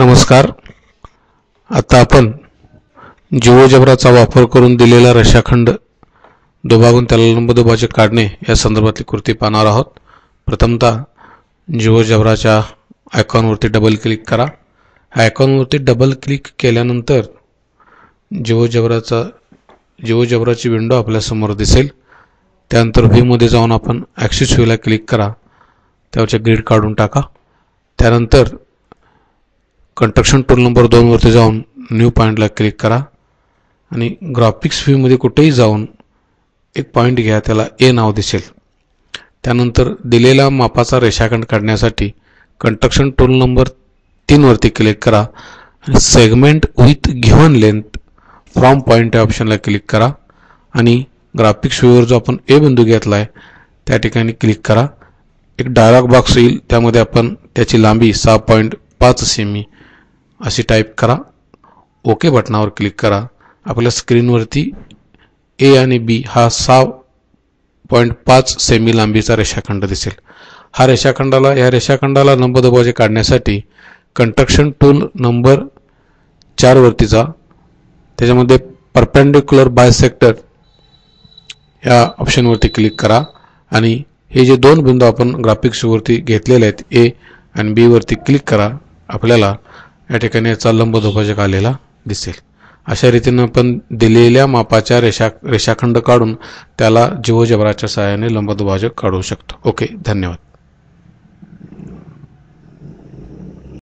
नमस्कार. आता आपण जिओजबराचा वापर करून दिलेला रेषाखंड दुभागून त्याला लंबदुभाजक काढणे या संदर्भातली कृती पाहणार आहोत. प्रथमतः जिओजबराच्या आयकॉनवरती डबल क्लिक करा. आयकॉनवरती डबल क्लिक केल्यानंतर जिओजबराचा जिओजबराची विंडो आपल्यासमोर दिसेल. त्यानंतर व्ह्यूमध्ये जाऊन आपण ॲक्सिस व्ह्यूला क्लिक करा. त्यावरचे ग्रीड काढून टाका. त्यानंतर कंट्रक्शन टूल नंबर दोनवरती जाऊन न्यू पॉईंटला क्लिक करा. आणि ग्राफिक्स व्ह्यूमध्ये कुठेही जाऊन एक पॉईंट घ्या त्याला ए नाव दिसेल. त्यानंतर दिलेला मापाचा रेषाखंड काढण्यासाठी कंट्रक्शन टूल नंबर तीनवरती क्लिक करा. आणि segment with given length from point या ऑप्शनला क्लिक करा. आणि ग्राफिक्स व्ह्यूवर जो आपण ए बिंदू घेतला आहे त्या ठिकाणी क्लिक करा. एक डायलॉग बॉक्स येईल त्यामध्ये आपण त्याची लांबी सहा पॉईंट पाच सेमी अशी टाईप करा. ओके बटनावर क्लिक करा. आपल्या स्क्रीनवरती ए आणि बी हा सहा पॉईंट पाच सेमी लांबीचा रेषाखंड दिसेल. हा रेषाखंडाला या रेषाखंडाला नंबर दबाजे काढण्यासाठी कंट्रक्शन टूल नंबर चारवरती जा. त्याच्यामध्ये परपेंडिक्युलर बायसेक्टर या ऑप्शनवरती क्लिक करा. आणि हे जे दोन बिंदू आपण ग्राफिक्सवरती घेतलेले आहेत ए आणि बीवरती क्लिक करा. आपल्याला या ठिकाणी याचा लंबदुभाजक आलेला दिसेल. अशा रीतीनं आपण दिलेल्या मापाच्या रेषा रेषाखंड काढून त्याला जीवजबराच्या सहाय्याने लंबदुभाजक काढू शकतो. ओके धन्यवाद.